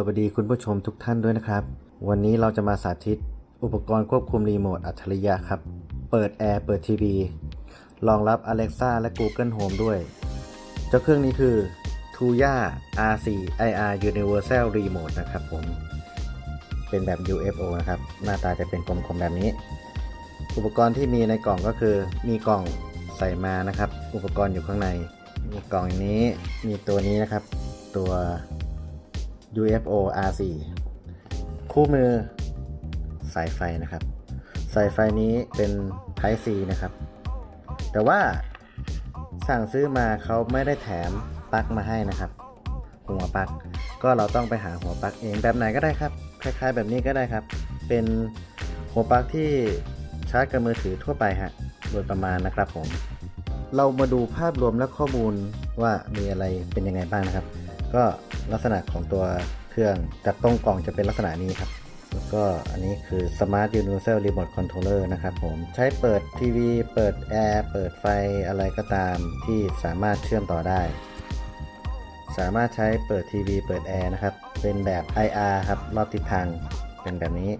สวัสดีคุณผู้ชมทุกท่านด้วยนะครับ วันนี้เราจะมาสาธิต อุปกรณ์ควบคุมรีโมทอัจฉริยะครับ เปิดแอร์เปิดทีวีรองรับ Alexa และ Google Home ด้วย เจ้าเครื่องนี้คือ Tuya R4 IR Universal Remote นะครับผม เป็นแบบ UFO นะครับ หน้าตาจะเป็นกลมๆแบบนี้ อุปกรณ์ที่มีในกล่องก็คือ มีกล่องใส่มานะครับ อุปกรณ์อยู่ข้างในมีกล่องอย่างนี้มีตัวนี้นะครับ ตัว UFO R4 คู่มือสายไฟนะครับ สายไฟนี้เป็น Type C นะครับ แต่ว่าสั่งซื้อมาเขาไม่ได้แถมปลั๊กมาให้นะครับ หัวปลั๊กก็เราต้องไปหาหัวปลั๊กเองแบบไหนก็ได้ครับ คล้ายๆ แบบนี้ก็ได้ครับ เป็นหัวปลั๊กที่ชาร์จกับมือถือทั่วไปฮะโดยประมาณนะครับผม เรามาดูภาพรวมและข้อมูลว่ามีอะไรเป็นยังไงบ้างนะครับ ก็ลักษณะของตัวเครื่องจากตรงกล่องจะเป็นลักษณะนี้ครับ แล้วก็อันนี้คือ Smart Universal Remote Controller นะครับผมใช้เปิดทีวี เปิดแอร์ เปิดไฟอะไรก็ตามที่สามารถเชื่อมต่อได้ สามารถใช้เปิดทีวี เปิดแอร์นะครับ เป็นแบบ IR ครับรอบทิศทางเป็นแบบนี้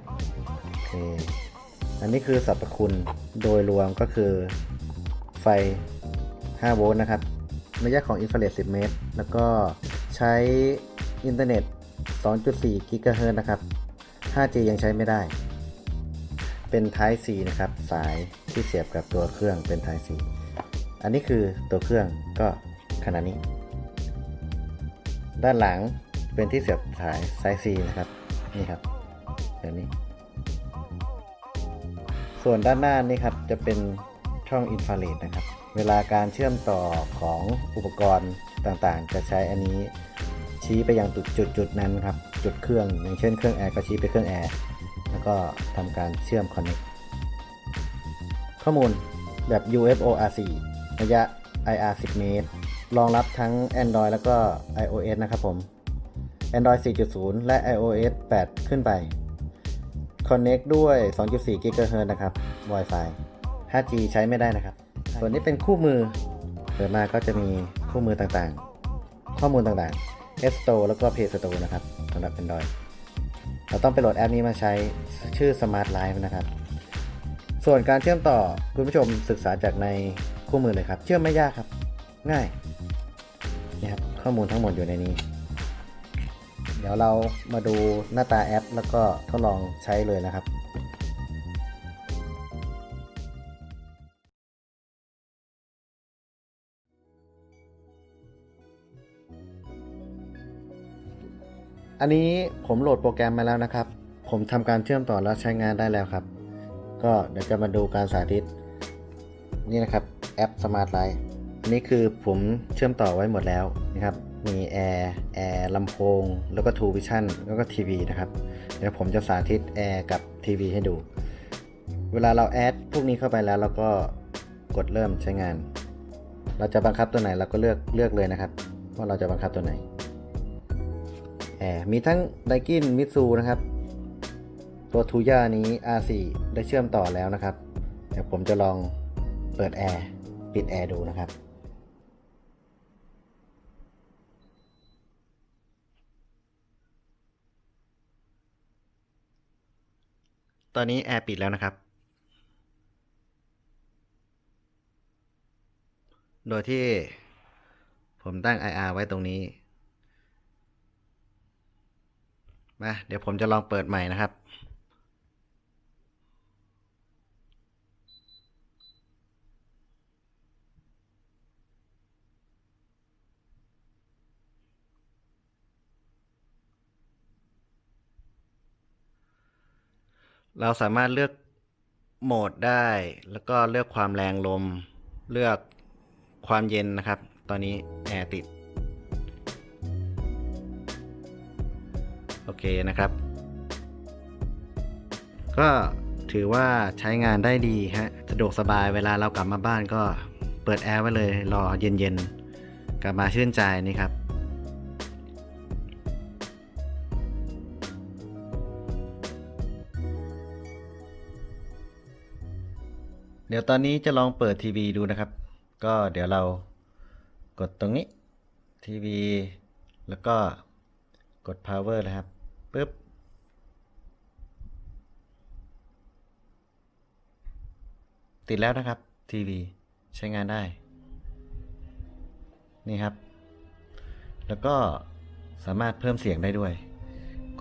โอเคอันนี้คือสรรพคุณโดยรวมก็คือไฟ 5 โวลต์นะครับ ระยะของอินฟราเรด10 เมตร แล้วก็ ใช้อินเทอร์เน็ต 2.4 กิกะเฮิรตซ์นะครับ 5G ยังใช้ไม่ได้ เป็น Type C นะครับ สายที่เสียบกับตัวเครื่องเป็น Type C อันนี้คือตัวเครื่องก็ขนาดนี้ ด้านหลังเป็นที่เสียบสาย Type C นะครับ นี่ครับแบบนี้ ส่วนด้านหน้านี่ครับจะเป็นช่องอินฟราเรดนะครับ เวลาการเชื่อมต่อของอุปกรณ์ ต่างๆ จะใช้อันนี้ชี้ไปยังจุดจุดนั้นครับ จุดเครื่องอย่างเช่นเครื่องแอร์ก็ชี้ไปเครื่องแอร์แล้วก็ทำการเชื่อมคอนเน c t ข้อมูลแบบ UFO R4 ระยะ IR 10 เมตร รองรับทั้ง Android แล้วก็ iOS นะครับผม Android 4.0 และ iOS 8 ขึ้นไป Connect ด้วย 2.4 GHz นะครับ Wi-Fi 5G ใช้ไม่ได้นะครับ ส่วนนี้เป็นคู่มือ เปิดมาก็จะมี คู่มือต่างๆ ข้อมูลต่างๆ App Store แล้วก็ Play Store นะครับสำหรับ Android เราต้องไปโหลดแอปนี้มาใช้ชื่อ Smart Life นะครับ ส่วนการเชื่อมต่อคุณผู้ชมศึกษาจากในคู่มือเลยครับ เชื่อมไม่ยากครับ ง่ายนี่ครับข้อมูลทั้งหมดอยู่ในนี้ เดี๋ยวเรามาดูหน้าตาแอป แล้วก็ทดลองใช้เลยนะครับ อันนี้ผมโหลดโปรแกรมมาแล้วนะครับ ผมทำการเชื่อมต่อแล้วใช้งานได้แล้วครับ ก็เดี๋ยวจะมาดูการสาธิต นี่นะครับแอป Smart Light อันนี้คือผมเชื่อมต่อไว้หมดแล้วนะครับ มีแอร์แอร์ลำโพง แล้วก็ True Vision แล้วก็ทีวีนะครับ เดี๋ยวผมจะสาธิตแอร์กับทีวีให้ดู เวลาเราแอดพวกนี้เข้าไปแล้วเราก็กดเริ่มใช้งาน เราจะบังคับตัวไหนเราก็เลือกเลือกเลยนะครับ ว่าเราจะบังคับตัวไหน แอร์มีทั้งไดกินมิตซูนะครับ ตัวทูย่านี้ R4 ได้เชื่อมต่อแล้วนะครับ เดี๋ยวผมจะลองเปิดแอร์ ปิดแอร์ดูนะครับตอนนี้แอร์ปิดแล้วนะครับ โดยที่ผมตั้ง IR ไว้ตรงนี้ มาเดี๋ยวผมจะลองเปิดใหม่นะครับ เราสามารถเลือกโหมดได้ แล้วก็เลือกความแรงลม เลือกความเย็นนะครับ ตอนนี้แอร์ติด โอเคนะครับ ก็ถือว่าใช้งานได้ดีฮะสะดวกสบายเวลาเรากลับมาบ้านก็เปิดแอร์ไว้เลยรอเย็นๆ กลับมาชื่นใจนี่ครับ เดี๋ยวตอนนี้จะลองเปิดทีวีดูนะครับ ก็เดี๋ยวเรากดตรงนี้ทีวี แล้วก็กด power เลยครับ ปึ๊บติดแล้วนะครับ ทีวีใช้งานได้ นี่ครับ แล้วก็สามารถเพิ่มเสียงได้ด้วย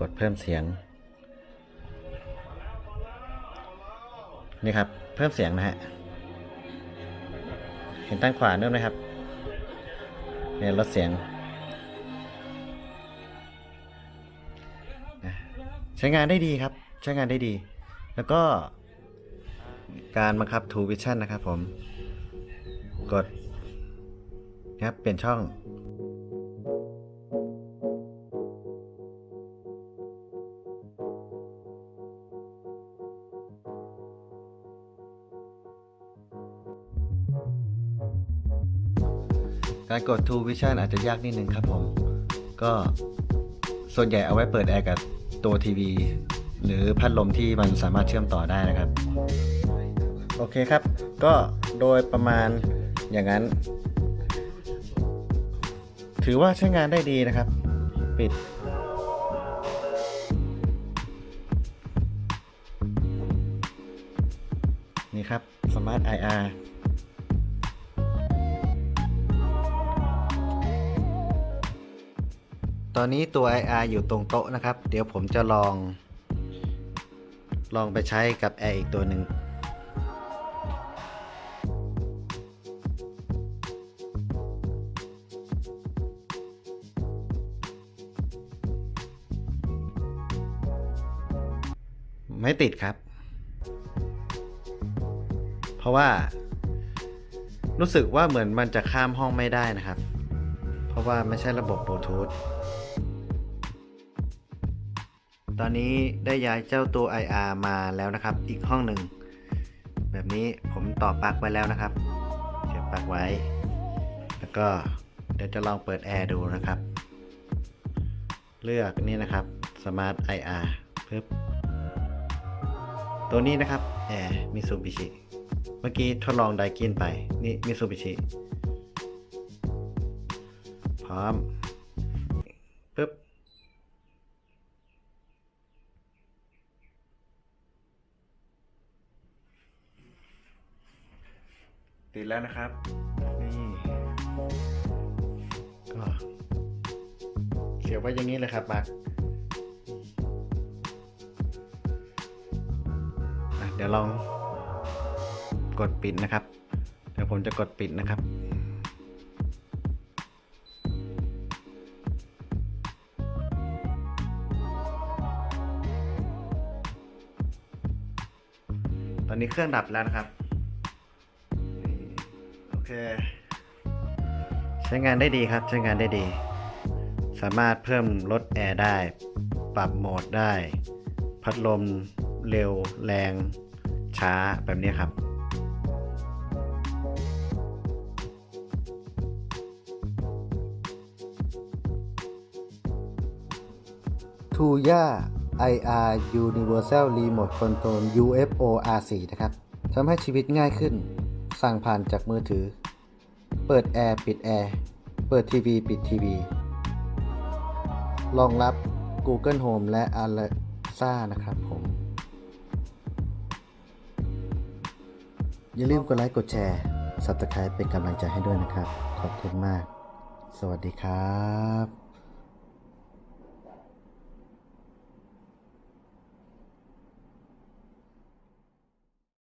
กดเพิ่มเสียง นี่ครับ เพิ่มเสียงนะฮะ เห็นด้านขวานู่นไหมครับ เนี่ยลดเสียง ใช้งานได้ดีครับ ใช้งานได้ดี แล้วก็การบังคับ True Vision นะครับผม กดนะครับเปลี่ยนช่องการกด True Vision อาจจะยากนิดนึงครับผม ก็ส่วนใหญ่เอาไว้เปิดแอร์กับ ตัวทีวี หรือพัดลมที่มันสามารถเชื่อมต่อได้นะครับ โอเคครับ ก็โดยประมาณอย่างนั้น ถือว่าใช้งานได้ดีนะครับ ปิด นี่ครับ Smart IR ตอนนี้ตัว IR อยู่ตรงโต๊ะนะครับ เดี๋ยวผมจะลอง ลองไปใช้กับแอร์อีกตัวหนึ่งไม่ติดครับ เพราะว่า รู้สึกว่าเหมือนมันจะข้ามห้องไม่ได้นะครับ เพราะว่าไม่ใช่ระบบบลูทูธ ตอนนี้ได้ย้ายเจ้าตัว IR มาแล้วนะครับ อีกห้องหนึ่ง แบบนี้ผมต่อปลั๊กไว้แล้วนะครับเสียบปลั๊กไว้ แล้วก็เดี๋ยวจะลองเปิดแอร์ดูนะครับ เลือกนี่นะครับ Smart IR ปึ๊บตัวนี้นะครับแอร์มิซูบิชิเมื่อกี้ทดลองไดกินไป นี่มิซูบิชิพร้อม ปึ๊บ ติดแล้วนะครับ นี่ก็เสียบไว้อย่างนี้เลยครับบักอะเดี๋ยวลองกดปิดนะครับ เดี๋ยวผมจะกดปิดนะครับตอนนี้เครื่องดับแล้วนะครับ ใช้งานได้ดีครับ ใช้งานได้ดี สามารถเพิ่มลดแอร์ได้ ปรับโหมดได้ พัดลมเร็ว แรง ช้าแบบนี้ครับทูย่า IR Universal Remote Control UFO R4 นะครับทำให้ชีวิตง่ายขึ้น สั่งผ่านจากมือถือ เปิดแอร์ปิดแอร์ เปิดทีวีปิดทีวี รองรับ Google Home และ Alexa นะครับผม อย่าลืมกดไลค์กดแชร์ Subscribe เป็นกำลังใจให้ด้วยนะครับ ขอบคุณมาก สวัสดีครับ